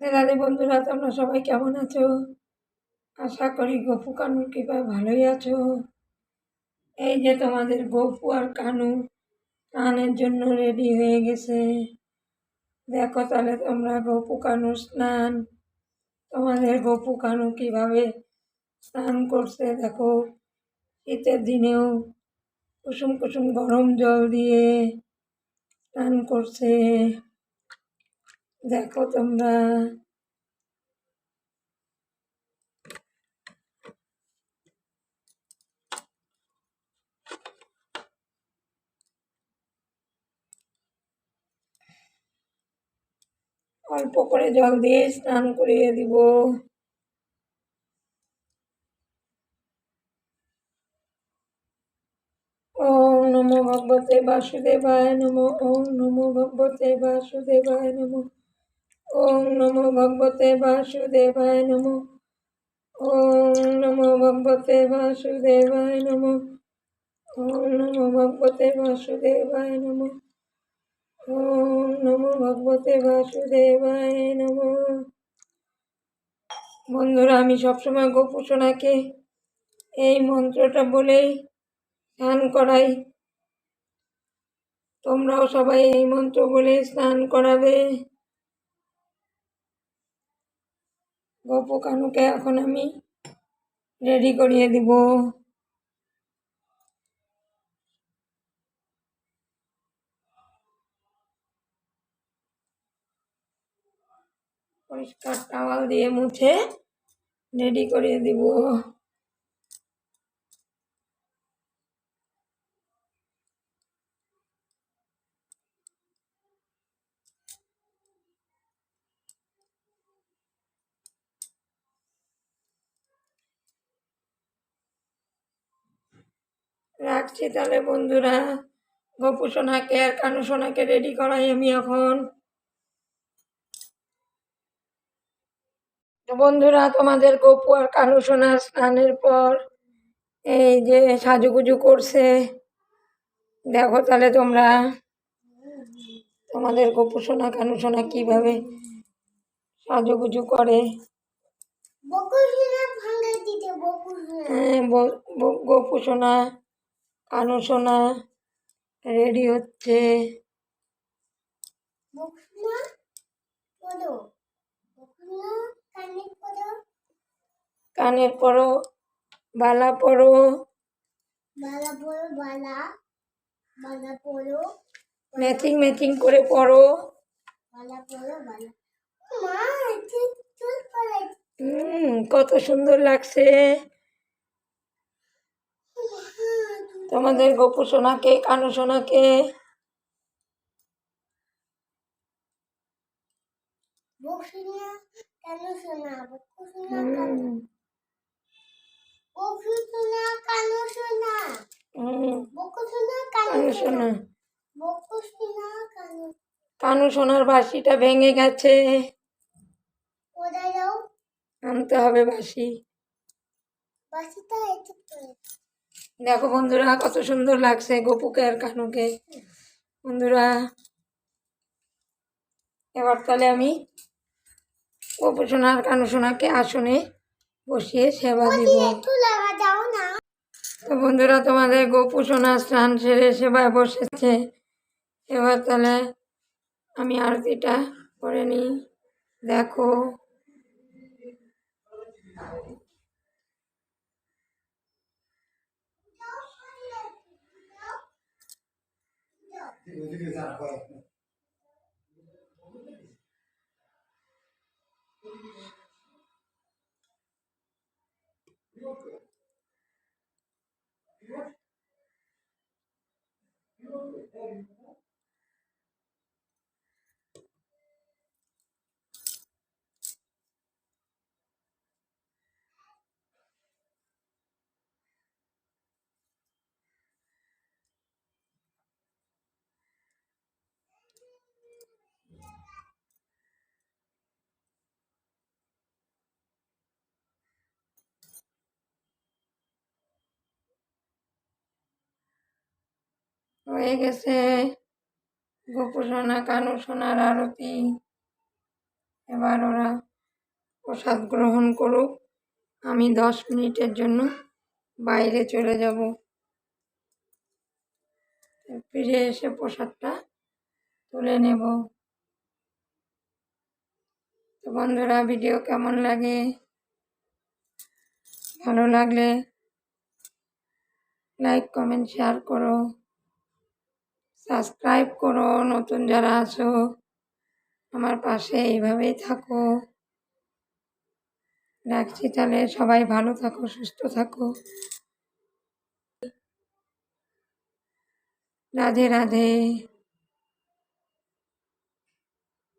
রাধে বন্ধুরা তোমরা সবাই কেমন আছো? আশা করি গপু কানুর কৃপায় ভালোই আছো। এই যে তোমাদের গপু আর কানু স্নানের জন্য রেডি হয়ে গেছে। দেখো তাহলে তোমরা গপু কানুর স্নান, তোমাদের গপু কানু কীভাবে স্নান করছে দেখো। শীতের দিনেও কুসুম কুসুম গরম জল দিয়ে স্নান করছে। দেখো তোমরা। অল্প করে জল দিয়ে স্নান করিয়ে দিব। ওম নমো ভগবতে বাসুদেবায় নমো, ওম নমো ভগবতে বাসুদেবায় নমো। ওম নমো ভগবতে বাসুদেবায় নমো। ওম নমো ভগবতে বাসুদেবায় নমো। ওম নমো ভগবতে বাসুদেবায় নমো। ওম নমো ভগবতে বাসুদেবায় নমো। বন্ধুরা, আমি সবসময় গোপুসোনাকে এই মন্ত্রটা বলেই স্নান করাই। তোমরাও সবাই এই মন্ত্র বলে স্নান করাবে। গপু কানুকে এখন আমি রেডি করিয়ে দিব। পরিষ্কার টাওয়াল দিয়ে মুছে রেডি করিয়ে দিব। রাখছি তাহলে বন্ধুরা। গপু সোনাকে আর কানু সোনাকে রেডি করাই আমি এখন। তো বন্ধুরা তোমাদের গপু আর কানু সোনা স্নানের পর এই যে সাজুগুজু করছে দেখো তাহলে তোমরা। তোমাদের গপু সোনা কানু সোনা কীভাবে সাজুগুজু করে। হ্যাঁ গপু সোনা সোনা রেডি হচ্ছে। কানের পরো বালা পরো বালা পড়ো বালা। বালা পড়ো। ম্যাচিং ম্যাচিং করে পরো বালা পড়ো বালা। মা চুল পড়ে হুম কত সুন্দর লাগছে। তোমাদের গপু সোনাকে কানু সোনাকে। কেন সোনার বাঁশিটা ভেঙে গেছে। আনতে হবে বাঁশি। বাসিটা দেখো বন্ধুরা কত সুন্দর লাগছে গপুকে আর কানুকে। বন্ধুরা এবার তাহলে আমি গপু সোনা আর কানু সোনাকে আসনে বসিয়ে সেবা দিব। তো বন্ধুরা তোমাদের গপু সোনা স্নান সেরে সেবায় বসেছে। এবার তাহলে আমি আরতিটা করে নিই। দেখো। Thank you. হয়ে গেছে। গোপু সোনা কানু সোনার আরতি। এবার ওরা প্রসাদ গ্রহণ করুক। আমি দশ মিনিটের জন্য বাইরে চলে যাব। ফিরে এসে প্রসাদটা তুলে নেব। তো বন্ধুরা, ভিডিও কেমন লাগে? ভালো লাগলে লাইক, কমেন্ট, শেয়ার করো। সাবস্ক্রাইব করো, নতুন যারা আসো আমার পাশে এইভাবেই থাকো। রাখছি তাহলে, সবাই ভালো থাকো, সুস্থ থাকো। রাধে রাধে।